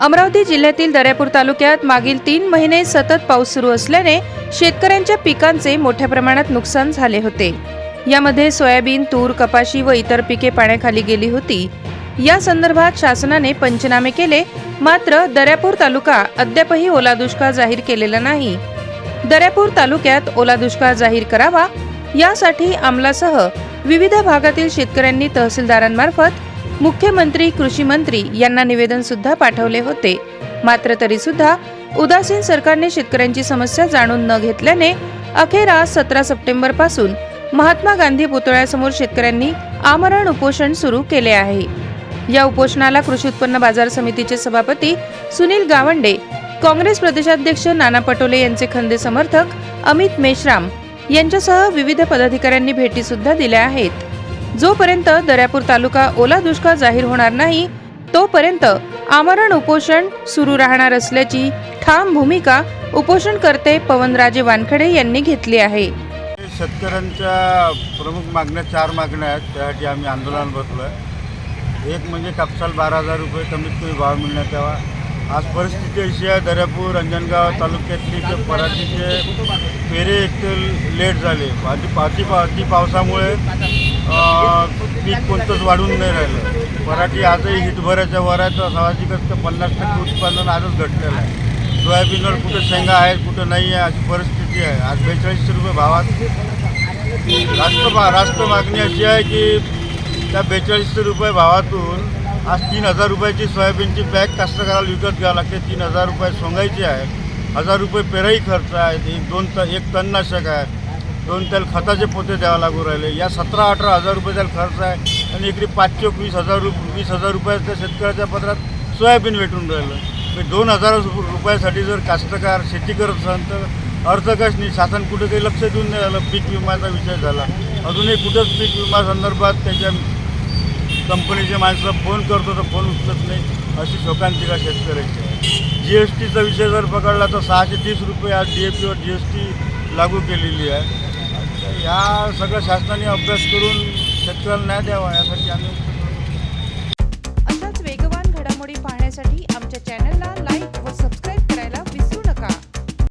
अमरावती जिल्ह्यातील दर्यापूर तालुक्यात मागील तीन महिने सतत पाऊस सुरू असल्याने शेतकऱ्यांच्या पिकांचे मोठ्या प्रमाणात नुकसान झाले होते. यामध्ये सोयाबीन तूर कपाशी व इतर पिके पाण्याखाली गेली होती. या संदर्भात शासनाने पंचनामे केले मात्र दर्यापूर तालुका अद्यापही ओला दुष्काळ जाहीर केलेला नाही. दर्यापूर तालुक्यात ओला दुष्काळ जाहीर करावा यासाठी अंमलासह विविध भागातील शेतकऱ्यांनी तहसीलदारांमार्फत मुख्यमंत्री कृषी मंत्री यांना निवेदन सुद्धा पाठवले होते. मात्र तरी सुद्धा उदासीन सरकारने शेतकऱ्यांची समस्या जाणून न घेतल्याने अखेर आज सतरा सप्टेंबरपासून महात्मा गांधी पुतळ्यासमोर शेतकऱ्यांनी आमरण उपोषण सुरू केले आहे. या उपोषणाला कृषी उत्पन्न बाजार समितीचे सभापती सुनील गावंडे काँग्रेस प्रदेशाध्यक्ष नाना पटोले यांचे खंदे समर्थक अमित मेश्राम यांच्यासह विविध पदाधिकाऱ्यांनी भेटी सुद्धा दिल्या आहेत. जोपर्यंत दर्यापूर तालुका ओला दुष्काळ जाहीर होणार नाही तोपर्यंत आमरण उपोषण सुरू राहणार असल्याची ठाम भूमिका उपोषणकर्ते पवनराजे वानखडे यांनी घेतली आहे. शेतकऱ्यांच्या प्रमुख मागण्या चार मागण्या आहेत त्यासाठी आम्ही आंदोलन बसलो आहे एक म्हणजे कापसाला बारा हजार रुपये कमीत कमी भाव मिळण्यात यावा. आज परिस्थिती अशी आहे दर्यापूर अंजनगाव तालुक्यातली जे पराठीचे पेरे एक लेट झाले. अति अति पावसामुळे पीक कोणतंच वाढून नाही राहिलं. मराठी आजही हिटभराच्या वर आहे तर साहजिकच तर पन्नास टक्के उत्पादन आजच घटलेलं आहे. सोयाबीनवर कुठं शेंगा आहेत कुठं नाही आहे अशी परिस्थिती आहे. आज बेचाळीसशे रुपये भावात. राष्ट्र मा राष्ट्र मागणी अशी आहे की त्या बेचाळीसशे रुपये भावातून आज तीन हजार रुपयाची सोयाबीनची बॅग कास्तकाराला विकत घ्यावं लागते. तीन हजार रुपये सोंगायची आहे हजार रुपये पेराई खर्च आहे एक दोन त एक तणनाशक आहे दोन त्याला खताचे पोते द्यावं लागू राहिले. या सतरा अठरा हजार रुपये त्याला खर्च आहे आणि इकडे पाचशे वीस हजार रुप वीस हजार रुपयाच्या शेतकऱ्याच्या पत्रात सोयाबीन भेटून राहिलं. मी दोन हजार रुपयासाठी जर कास्तकार शेती करत असेल तर अर्थ कश नाही? शासन कुठे काही लक्ष देऊन नाही राहिलं पीक विम्याचा विषय झाला. अजूनही कुठंच पीक विमा संदर्भात त्याच्या कंपनीचे माणसं फोन करतो तर फोन उचलत नाही अशी शोकांतिका शेतकऱ्याची जी एस टीचा विषय जर पकडला तर सहाशे तीस रुपये आज डी ए पीवर जी एस टी लागू केलेली आहे. ह्या सगळं शासनाने अभ्यास करून शेतकऱ्याला न्याय द्यावा यासाठी आम्ही अशाच वेगवान घडामोडी पाहण्यासाठी आमच्या चॅनलला